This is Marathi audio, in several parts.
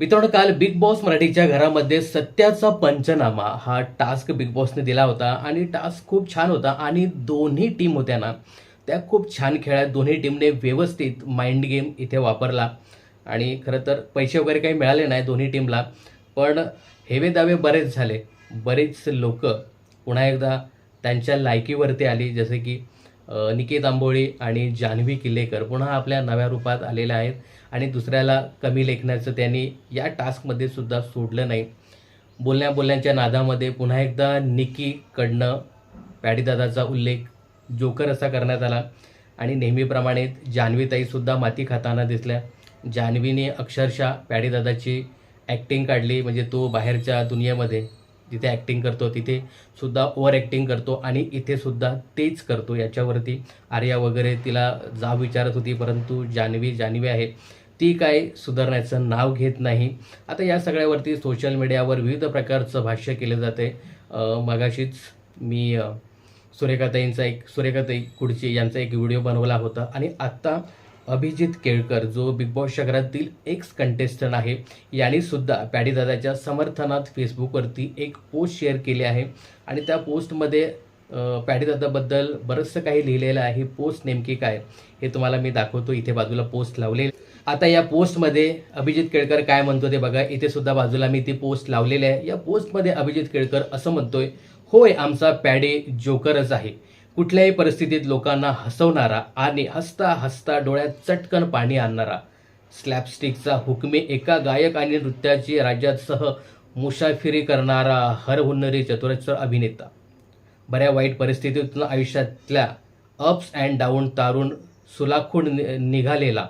मित्रांनो काल बिग बॉस मराठीच्या घरामध्ये सत्याचा पंचनामा. हा टास्क बिग बॉसने दिला होता आणि टास्क खूप छान होता आणि दोन्ही टीम होत्या ना त्या खूप छान खेळात दोन्ही टीमने व्यवस्थित माइंड गेम इथे वापरला. आणि खरं तर पैसे वगैरे काही मिळाले नाही दोन्ही टीमला पण हेवे दावे बरेच झाले. बरेच लोक पुन्हा एकदा त्यांच्या लायकीवरती आली जसे की निकेत आंबोळी आणि जान्हवी किल्लेकर पुन्हा आपल्या नव्या रूपात आलेल्या आहेत. आणि दुसऱ्याला कमी लेखण्याचं त्यांनी या टास्कमध्ये सुद्धा सोडलं नाही. बोलण्या बोलण्याच्या नादामध्ये पुन्हा एकदा निकीकडनं पॅडीदादाचा उल्लेख जोकर असा करण्यात आला. आणि नेहमीप्रमाणे जान्हवीताईसुद्धा माती खाताना दिसल्या. जान्हवीने अक्षरशः पॅडीदादाची ॲक्टिंग काढली. म्हणजे तो बाहेरच्या दुनियेमध्ये. जिथे ॲक्टिंग करतो तिथे सुद्धा ओव्हर ॲक्टिंग करतो आणि इथे सुद्धा तेच करतो. याच्यावरती आर्या वगैरे तिला जाव विचारत होती परंतु जान्हवी जान्हवी आहे. ती काय सुधारण्याचं नाव घेत नाही. आता या सगळ्यावरती सोशल मीडियावर विविध प्रकारचं भाष्य केलं जाते मगाशीच मी सुरेखाताईंचा एक सुरेखाताई कुडची यांचा एक व्हिडिओ बनवला होता आणि आत्ता अभिजित केळकर जो बिग बॉस शहरातील एक्स कंटेस्टंट आहे यांनी सुद्धा पॅडीदादाच्या समर्थनात फेसबुकवरती एक पोस्ट शेअर केली आहे. आणि त्या पोस्टमध्ये पॅडीदादाबद्दल बरंचसं काही लिहिलेलं आहे. पोस्ट नेमकी काय? हे तुम्हाला मी दाखवतो. इथे बाजूला पोस्ट लावले आता या पोस्टमध्ये अभिजित केळकर काय म्हणतो ते बघा. इथे सुद्धा बाजूला मी ती पोस्ट लावलेली आहे. या पोस्टमध्ये अभिजित केळकर असं म्हणतोय होय आमचा पॅडे जोकरच आहे. कुठल्याही परिस्थितीत लोकांना हसवणारा आणि हसता हसता डोळ्यात चटकन पाणी आणणारा स्लॅपस्टिकचा हुकमे एका गायक आणि नृत्याची राज्यासह मुसाफिरी करणारा हरहुन्नरी चतुरस्र अभिनेता. बऱ्या वाईट परिस्थितीतून आयुष्यातल्या अप्स अँड डाऊन तारून सुलाखून नि- निघालेला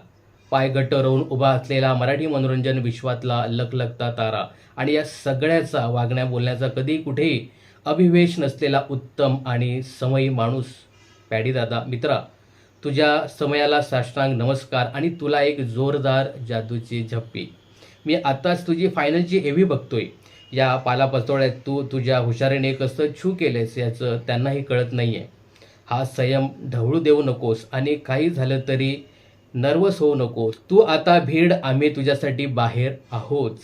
पाय घट्ट रोवून उभा असलेला मराठी मनोरंजन विश्वातला लखलखता तारा आणि या सगळ्याचा वागण्या बोलण्याचा कधी कुठेही अभिवेश नसलेला उत्तम आणि समयी माणूस पॅडीदादा मित्रा तुझ्या समयाला साष्टांग नमस्कार आणि तुला एक जोरदार जादूची झप्पी. मी आताच तुझी फायनलची एव्ही बघतोय. या पालापाचोळ्यात तू तुझ्या हुशारीने कसं छू केलेस याचं त्यांनाही कळत नाही आहे हा संयम ढवळू देऊ नकोस आणि काही झालं तरी नर्वस होऊ नकोस. तू आता भीड आम्ही तुझ्यासाठी बाहेर आहोत.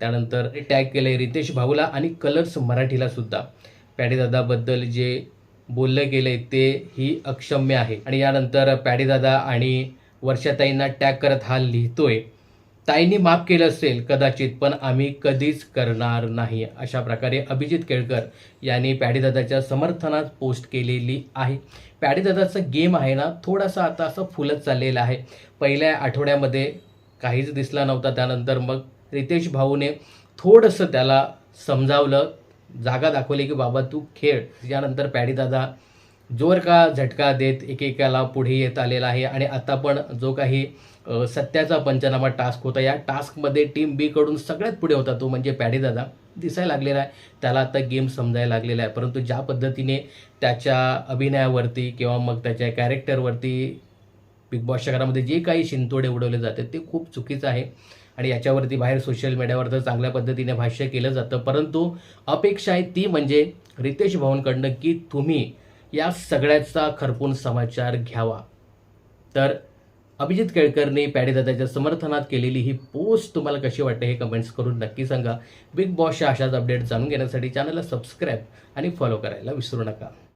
त्यानंतर टॅग केलं आहे रितेश भाऊला आणि कलर्स मराठीला सुद्धा. पॅडेदादाबद्दल जे बोललं गेलं आहे ते ही अक्षम्य आहे. आणि यानंतर पॅडेदादा आणि वर्षाताईंना टॅग करत हा लिहितोय. ताईंनी माफ केलं असेल कदाचित पण आम्ही कधीच करणार नाही अशा प्रकारे अभिजित केळकर यांनी पॅडेदादाच्या समर्थनात पोस्ट केलेली आहे. पॅडेदादाचा गेम आहे ना थोडासा आता असं फुलत चाललेला आहे. पहिल्या आठवड्यामध्ये काहीच दिसला नव्हता त्यानंतर मग रितेश भाऊने थोडंसं त्याला समजावलं जागा दाखवली की बाबा तू खेळ. यानंतर पॅडीदादा जोर का झटका देत एकेकाला पुढे येत आलेला आहे? आणि आता पण जो काही सत्याचा पंचनामा टास्क होता या टास्कमध्ये टीम बीकडून सगळ्यात पुढे होता तो म्हणजे पॅडीदादा. दिसायला लागलेला आहे. त्याला आता गेम समजायला लागलेला आहे. परंतु ज्या पद्धतीने त्याच्या अभिनयावरती किंवा मग त्याच्या कॅरेक्टरवरती बिग बॉसच्या घरामध्ये जे काही शिंतोडे उडवले जातात ते खूप चुकीचं आहे. आणि याच्यावरती बाहेर सोशल मीडियावर तर चांगल्या पद्धतीने भाष्य केलं जातं. परंतु अपेक्षा आहे ती म्हणजे रितेश भाऊंकडनं की तुम्ही या सगळ्याचा खरपून समाचार घ्यावा. तर अभिजित केळकरने पॅडीदादाच्या समर्थनात केलेली ही पोस्ट तुम्हाला कशी वाटते हे कमेंट्स करून नक्की सांगा. बिग बॉसच्या अशाच अपडेट जाणून घेण्यासाठी चॅनलला सबस्क्राईब आणि फॉलो करायला विसरू नका.